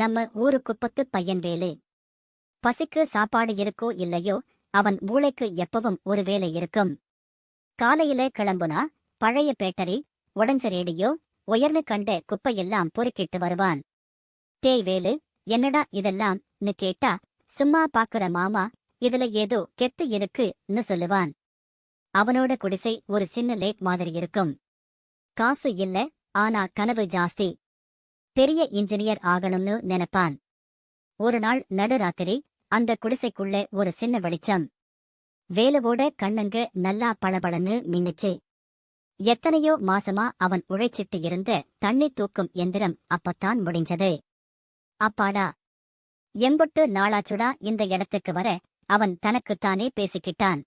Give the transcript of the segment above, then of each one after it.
நம்ம ஊரு குப்பத்து பையன் வேலு பசிக்கு சாப்பாடு இருக்கோ இல்லையோ அவன் மூளைக்கு எப்பவும் ஒரு வேலை இருக்கும். காலையில கிளம்புனா பழைய பேட்டரி உடஞ்ச ரேடியோ உயர்ந்து கண்ட குப்பையெல்லாம் பொறுக்கிட்டு வருவான். டேய் வேலு என்னடா இதெல்லாம்னு கேட்டா சும்மா பாக்குற மாமா இதுல ஏதோ கெத்து இருக்குன்னு சொல்லுவான். அவனோட குடிசை ஒரு சின்ன லேக் மாதிரி இருக்கும். காசு இல்ல ஆனா கனவு ஜாஸ்தி. பெரிய இன்ஜினியர் ஆகணும்னு நினைப்பான். ஒரு நாள் நடுராத்திரி அந்த குடிசைக்குள்ள ஒரு சின்ன வெளிச்சம். வேலவோட கண்ணங்க நல்லா பளபளன்னு மின்னுச்சு. எத்தனையோ மாசமா அவன் உழைச்சிட்டு இருந்த தண்ணி தூக்கும் எந்திரம் அப்பத்தான் முடிஞ்சது. அப்பாடா. எம்பொட்டு நாளாச்சுடா இந்த இடத்துக்கு வர அவன் தனக்குத்தானே பேசிக்கிட்டான்.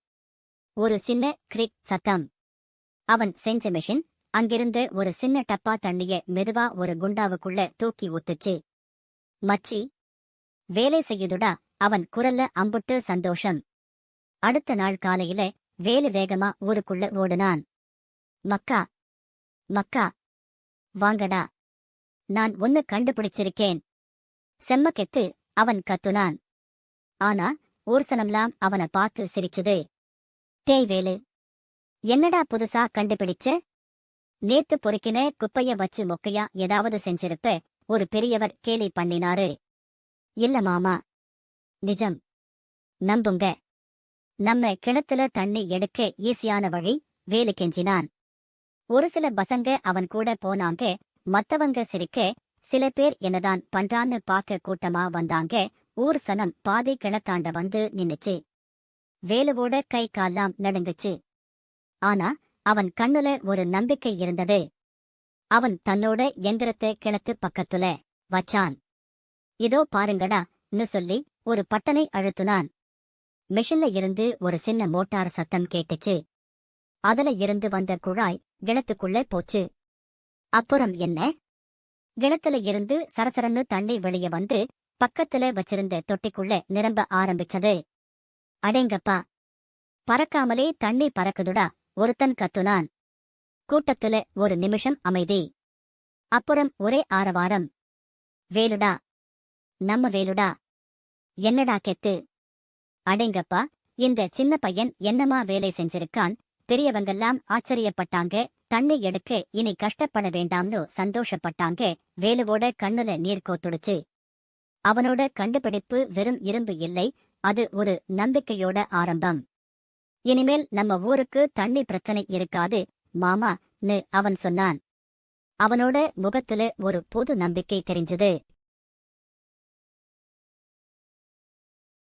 ஒரு சின்ன கிரிக் சத்தம். அவன் செஞ்ச மிஷின் அங்கிருந்து ஒரு சின்ன டப்பா தண்ணிய மெதுவா ஒரு குண்டாவுக்குள்ள தூக்கி ஊத்துச்சு. மச்சி வேலை செய்யுதுடா அவன் குரல்ல அம்புட்டு சந்தோஷம். அடுத்த நாள் காலையில வேலு வேகமா ஊருக்குள்ள ஓடுனான். மக்கா மக்கா வாங்கடா நான் ஒன்னு கண்டுபிடிச்சிருக்கேன். செம்மக்கெத்து அவன் கத்துனான். ஆனா ஊர்சனம்லாம் அவன பார்த்து சிரிச்சுது. டேய் வேலு என்னடா புதுசா கண்டுபிடிச்ச? நேத்து பொறுக்கின குப்பைய வச்சு மொக்கையா ஏதாவது செஞ்சிருப்ப ஒரு பெரியவர் கேலி பண்ணினாரு. இல்ல மாமா. நிஜம். நம்புங்க. நம்ம கிணத்துல தண்ணி எடுக்க ஈஸியான வழி வேலு கெஞ்சினான். ஒரு சில பசங்க அவன் கூட போனாங்க மத்தவங்க சிரிக்க சில பேர் என்னதான் பண்றான்னு பாக்க கூட்டமா வந்தாங்க ஊர் சனம் பாதி கிணத்தாண்ட வந்து நின்னுச்சு. வேலுவோட கை கால்லாம் நடுங்குச்சு. ஆனா அவன் கண்ணுல ஒரு நம்பிக்கை இருந்தது. அவன் தன்னோட எந்திரத்தை கிணத்து பக்கத்துல வச்சான். இதோ பாருங்கடா ன்னு சொல்லி ஒரு பட்டனை அழுத்துனான். மிஷின்ல இருந்து ஒரு சின்ன மோட்டார் சத்தம் கேட்டுச்சு. அதுல இருந்து வந்த குழாய் கிணத்துக்குள்ளே போச்சு. அப்புறம் என்ன? கிணத்துல இருந்து சரசரன்னு தண்ணி வெளிய வந்து பக்கத்துல வச்சிருந்த தொட்டிக்குள்ள நிரம்ப ஆரம்பிச்சது. அடேங்கப்பா! பறக்காமலே தண்ணி பறக்குதுடா. ஒருத்தன் கத்துனான். கூட்டத்துல ஒரு நிமிஷம் அமைதி. அப்புறம் ஒரே ஆரவாரம். வேலுடா. நம்ம வேலுடா. என்னடா கெத்து? அடேங்கப்பா இந்த சின்ன பையன் என்னமா வேலை செஞ்சிருக்கான்? பெரியவங்கெல்லாம் ஆச்சரியப்பட்டாங்க. தண்ணி எடுக்க இனி கஷ்டப்பட வேண்டாம்னு சந்தோஷப்பட்டாங்க. வேலுவோட கண்ணுல நீர் கோத்துடுச்சு. அவனோட கண்டுபிடிப்பு வெறும் இரும்பு இல்லை. அது ஒரு நம்பிக்கையோட ஆரம்பம். இனிமேல் நம்ம ஊருக்கு தண்ணி பிரச்சனை இருக்காது. மாமா ன்னு அவன் சொன்னான். அவனோட முகத்துல ஒரு புது நம்பிக்கை தெரிஞ்சது.